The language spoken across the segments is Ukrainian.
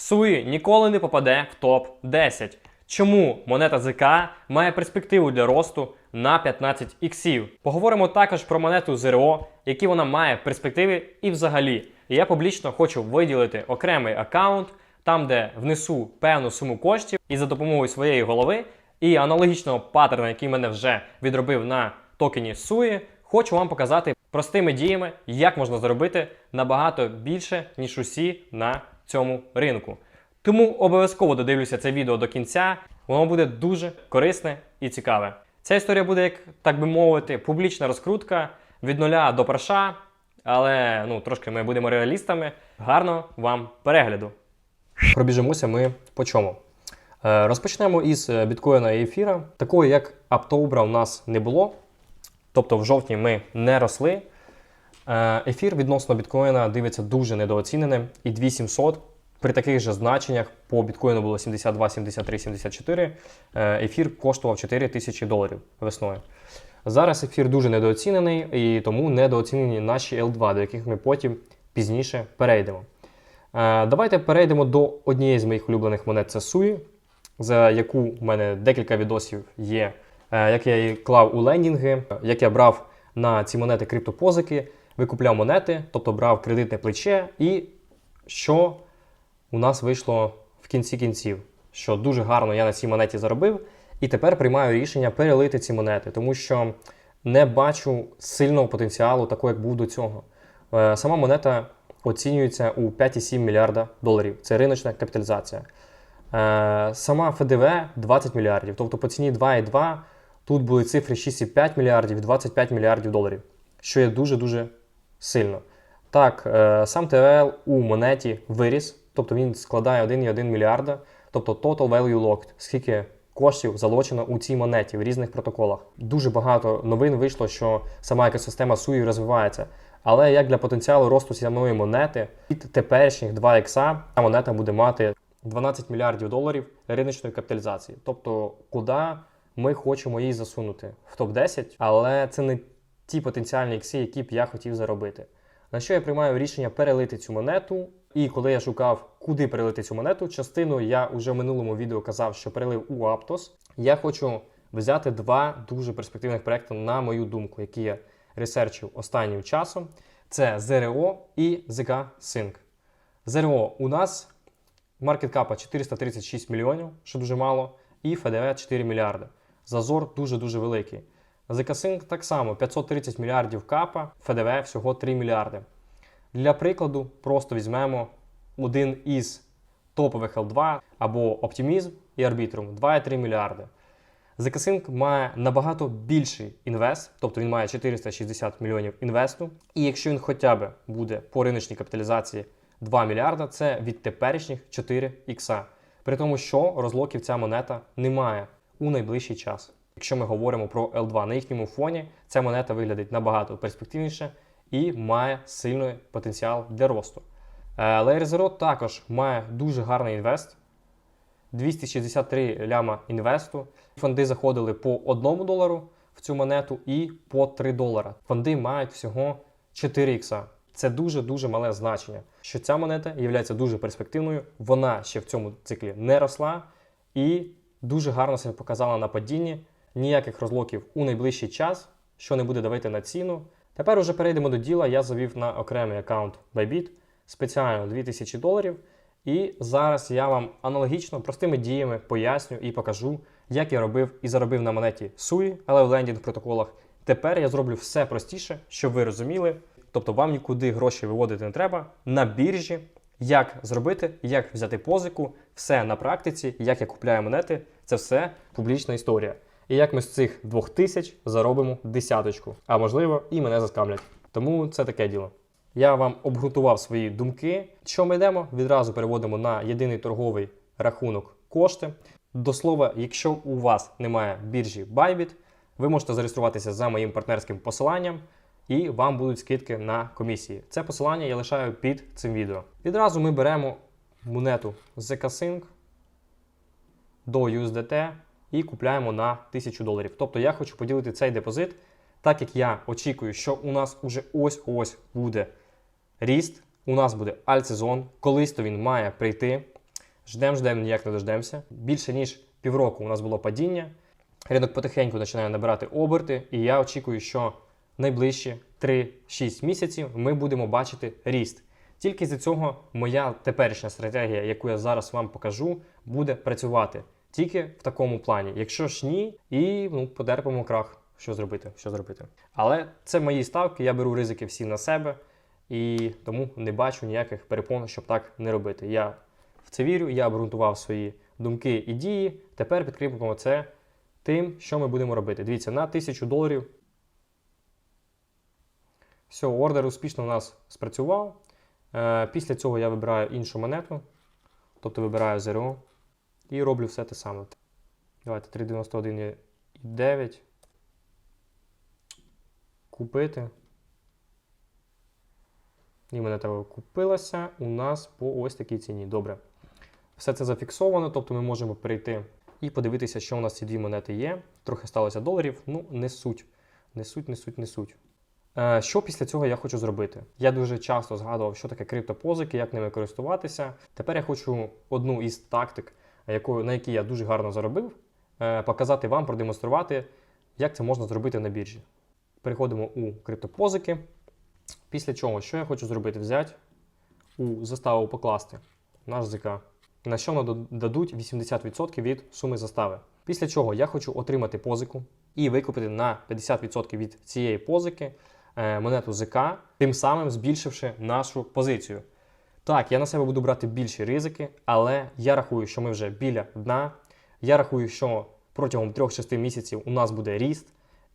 Суї ніколи не попаде в топ-10. Чому монета ЗК має перспективу для росту на 15 іксів? Поговоримо також про монету ЗРО, які вона має в перспективі і взагалі. Я публічно хочу виділити окремий аккаунт, там, де внесу певну суму коштів, і за допомогою своєї голови і аналогічного паттерна, який мене вже відробив на токені Суї, хочу вам показати простими діями, як можна заробити набагато більше, ніж усі на цьому ринку. Тому обов'язково додивлюся це відео до кінця, воно буде дуже корисне і цікаве. Ця історія буде, як так би мовити, публічна розкрутка від нуля до парша, але ну, трошки ми будемо реалістами. Гарного вам перегляду! Пробіжимося ми по чому. Е, Розпочнемо із е, біткоїна і ефіра. Такої, як Аптобра, у нас не було. Тобто в жовтні ми не росли. Е, Ефір відносно біткоїна дивиться дуже недооціненим. І 2700 при таких же значеннях по біткоїну було 72, 73, 74. е, Ефір коштував 4 тисячі доларів весною. Зараз ефір дуже недооцінений і тому недооцінені наші L2, до яких ми потім пізніше перейдемо. Е, Давайте перейдемо до однієї з моїх улюблених монет це Суї, за яку в мене декілька відосів є, е, як я її клав у лендінги, як я брав на ці монети криптопозики, викупляв монети, тобто брав кредитне плече, і що у нас вийшло в кінці кінців, що дуже гарно я на цій монеті заробив, і тепер приймаю рішення перелити ці монети, тому що не бачу сильного потенціалу, такого як був до цього. Е, Сама монета оцінюється у 5,7 мільярда доларів. Це риночна капіталізація. Е, Сама ФДВ 20 мільярдів. Тобто по ціні 2,2 тут були цифри 6,5 мільярдів 25 мільярдів доларів, що є дуже-дуже сильно. Так, е, сам ТВЛ у монеті виріс, тобто він складає 1,1 мільярда, тобто total value locked, скільки коштів залочено у цій монеті в різних протоколах. Дуже багато новин вийшло, що сама екосистема Суї розвивається. Але як для потенціалу росту самої монети, від теперішніх 2 ікса ця монета буде мати 12 мільярдів доларів риночної капіталізації. Тобто, куди ми хочемо її засунути в топ-10, але це не ті потенціальні ікси, які б я хотів заробити. На що я приймаю рішення перелити цю монету. І коли я шукав, куди перелити цю монету, частину я вже в минулому відео казав, що перелив у Aptos. Я хочу взяти два дуже перспективних проекти, на мою думку, які я ресерчив останнім часом. Це ZRO і ZK Sync. ZRO у нас маркеткапа 436 мільйонів, що дуже мало, і ФДВ 4 мільярди. Зазор дуже-дуже великий. Sync так само 530 мільярдів капа, ФДВ всього 3 мільярди. Для прикладу, просто візьмемо один із топових L2 або Optimism і Arbitrum 2,3 мільярди. ZK має набагато більший інвест, тобто він має 460 мільйонів інвесту. І якщо він хоча б буде по риночній капіталізації 2 мільярда, це від теперішніх 4 ікса. При тому, що розлоків ця монета не має у найближчий час. Якщо ми говоримо про L2 на їхньому фоні, ця монета виглядить набагато перспективніше і має сильний потенціал для росту. Е, Layer Zero також має дуже гарний інвест. 263 ляма інвесту. Фонди заходили по 1 долару в цю монету і по 3 долара. Фонди мають всього 4 ікса. Це дуже-дуже мале значення, що ця монета є дуже перспективною. Вона ще в цьому циклі не росла і дуже гарно себе показала на падінні. Ніяких розлоків у найближчий час, що не буде давити на ціну. Тепер уже перейдемо до діла. Я завів на окремий аккаунт Bybit спеціально 2000 доларів. І зараз я вам аналогічно простими діями поясню і покажу, як я робив і заробив на монеті SUI, але в лендінг протоколах. Тепер я зроблю все простіше, щоб ви розуміли. Тобто вам нікуди гроші виводити не треба на біржі. Як зробити, як взяти позику, все на практиці, як я купляю монети, це все публічна історія. І як ми з цих двох тисяч заробимо десяточку, а можливо і мене заскамлять. Тому це таке діло. Я вам обґрунтував свої думки. Що ми йдемо? Відразу переводимо на єдиний торговий рахунок кошти. До слова, якщо у вас немає біржі Bybit, ви можете зареєструватися за моїм партнерським посиланням, і вам будуть скидки на комісії. Це посилання я лишаю під цим відео. Відразу ми беремо монету ZK-Sync до USDT і купляємо на 1000 доларів. Тобто я хочу поділити цей депозит, так як я очікую, що у нас уже ось-ось буде ріст, у нас буде альтсезон, колись то він має прийти. Ждем, ждем, ніяк не дождемося. Більше ніж півроку у нас було падіння. Ринок потихеньку починає набирати оберти, і я очікую, що найближчі 3-6 місяців ми будемо бачити ріст. Тільки з цього моя теперішня стратегія, яку я зараз вам покажу, буде працювати. Тільки в такому плані. Якщо ж ні, і ну, потерпимо крах. Що зробити? Що зробити? Але це мої ставки, я беру ризики всі на себе і тому не бачу ніяких перепон, щоб так не робити. Я в це вірю, я обґрунтував свої думки і дії. Тепер підкріпимо це тим, що ми будемо робити. Дивіться, на 1000 доларів. Все, ордер успішно у нас спрацював. Е, Після цього я вибираю іншу монету, тобто вибираю ЗРО і роблю все те саме. Давайте 391,9. Купити. І монета купилася у нас по ось такій ціні. Добре. Все це зафіксовано, тобто ми можемо перейти і подивитися, що у нас ці дві монети є. Трохи сталося доларів, ну не суть. Не суть, не суть, не суть. Е, Що після цього я хочу зробити? Я дуже часто згадував, що таке криптопозики, як ними користуватися. Тепер я хочу одну із тактик, якою, на якій я дуже гарно заробив, е, показати вам, продемонструвати, як це можна зробити на біржі. Переходимо у криптопозики. Після чого, що я хочу зробити? Взяти у заставу покласти наш ЗК, на що нам дадуть 80% від суми застави. Після чого я хочу отримати позику і викупити на 50% від цієї позики е, монету ЗК, тим самим збільшивши нашу позицію. Так, я на себе буду брати більші ризики, але я рахую, що ми вже біля дна. Я рахую, що протягом 3-6 місяців у нас буде ріст,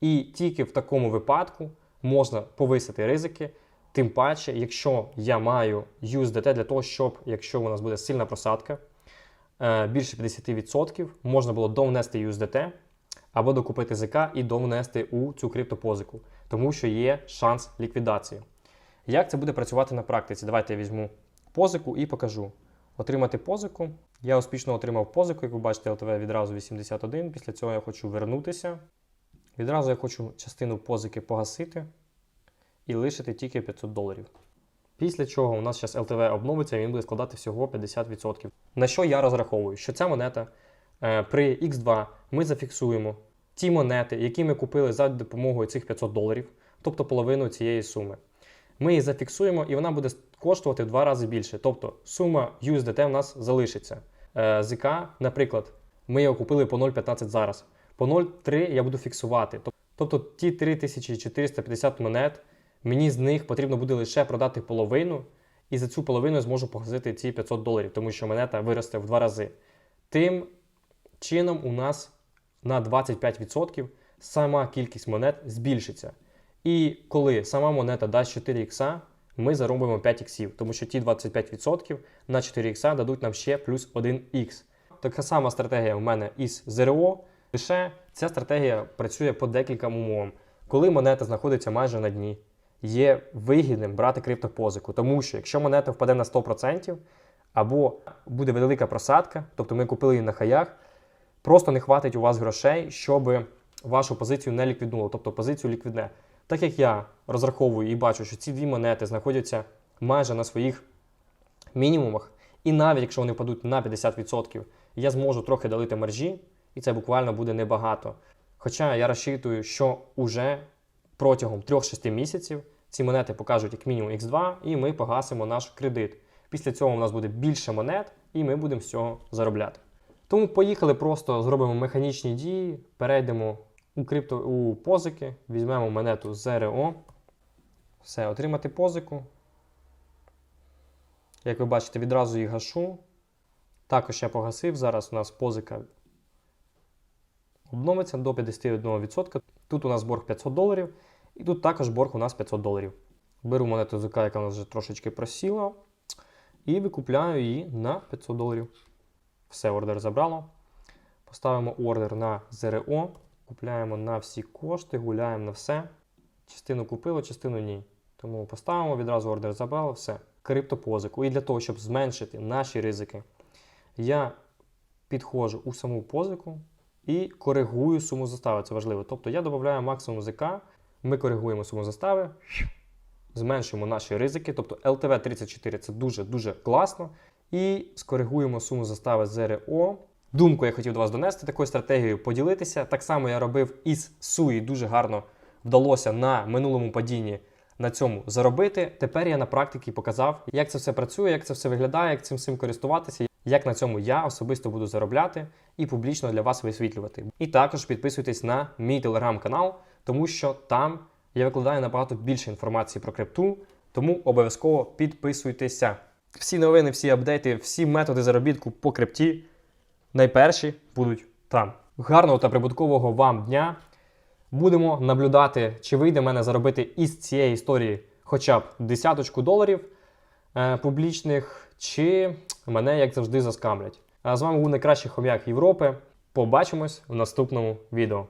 і тільки в такому випадку можна повисити ризики. Тим паче, якщо я маю USDT для того, щоб, якщо у нас буде сильна просадка, е, більше 50%, можна було довнести USDT або докупити ЗК і довнести у цю криптопозику, тому що є шанс ліквідації. Як це буде працювати на практиці? Давайте я візьму позику і покажу. Отримати позику. Я успішно отримав позику, як ви бачите, ЛТВ відразу 81. Після цього я хочу вернутися. Відразу я хочу частину позики погасити і лишити тільки 500 доларів. Після чого у нас зараз LTV обновиться і він буде складати всього 50%. На що я розраховую? Що ця монета е, при X2 ми зафіксуємо ті монети, які ми купили за допомогою цих 500 доларів, тобто половину цієї суми. Ми її зафіксуємо і вона буде коштувати в два рази більше. Тобто сума USDT в нас залишиться. Е, ЗК, наприклад, ми його купили по 0,15 зараз. По 0,3 я буду фіксувати. Тобто ті 3450 монет, мені з них потрібно буде лише продати половину, і за цю половину я зможу погасити ці 500 доларів, тому що монета виросте в два рази. Тим чином, у нас на 25% сама кількість монет збільшиться. І коли сама монета дасть 4 ікса, ми заробимо 5 іксів, тому що ті 25% на 4 ікса дадуть нам ще плюс 1 ікс. Така сама стратегія у мене із ЗРО. Лише ця стратегія працює по декільком умовам. Коли монета знаходиться майже на дні, є вигідним брати криптопозику, тому що якщо монета впаде на 100%, або буде велика просадка, тобто ми купили її на хаях, просто не хватить у вас грошей, щоб вашу позицію не ліквіднуло, тобто позицію ліквідне. Так як я розраховую і бачу, що ці дві монети знаходяться майже на своїх мінімумах, і навіть якщо вони впадуть на 50%, я зможу трохи долити маржі, і це буквально буде небагато. Хоча я розчитую, що уже протягом 3-6 місяців ці монети покажуть як мінімум X2, і ми погасимо наш кредит. Після цього у нас буде більше монет, і ми будемо з цього заробляти. Тому поїхали, просто зробимо механічні дії, перейдемо у крипто у позики, візьмемо монету ЗРО. Все, отримати позику. Як ви бачите, відразу їх гашу. Також я погасив. Зараз у нас позика обновиться до 51%. Тут у нас борг 500 доларів, і тут також борг у нас 500 доларів. Беру монету ЗК, яка у нас вже трошечки просіла, і викупляю її на 500 доларів. Все, ордер забрало. Поставимо ордер на ЗРО, купляємо на всі кошти, гуляємо на все. Частину купили, частину ні. Тому поставимо відразу ордер забрало, все. Криптопозику. І для того, щоб зменшити наші ризики, я підходжу у саму позику і коригую суму застави. Це важливо. Тобто я додаю максимум ЗК, ми коригуємо суму застави, зменшуємо наші ризики. Тобто LTV 34 це дуже-дуже класно. і скоригуємо суму застави ЗРО. Думку я хотів до вас донести, такою стратегією поділитися. Так само я робив із Суї, дуже гарно вдалося на минулому падінні на цьому заробити. Тепер я на практиці показав, як це все працює, як це все виглядає, як цим всім користуватися, як на цьому я особисто буду заробляти і публічно для вас висвітлювати. І також підписуйтесь на мій телеграм-канал, тому що там я викладаю набагато більше інформації про крипту, тому обов'язково підписуйтеся. Всі новини, всі апдейти, всі методи заробітку по крипті найперші будуть там. Гарного та прибуткового вам дня! Будемо наблюдати, чи вийде мене заробити із цієї історії хоча б десяточку доларів е, публічних, чи мене, як завжди, заскамлять. А з вами був найкращий хом'як Європи. Побачимось в наступному відео.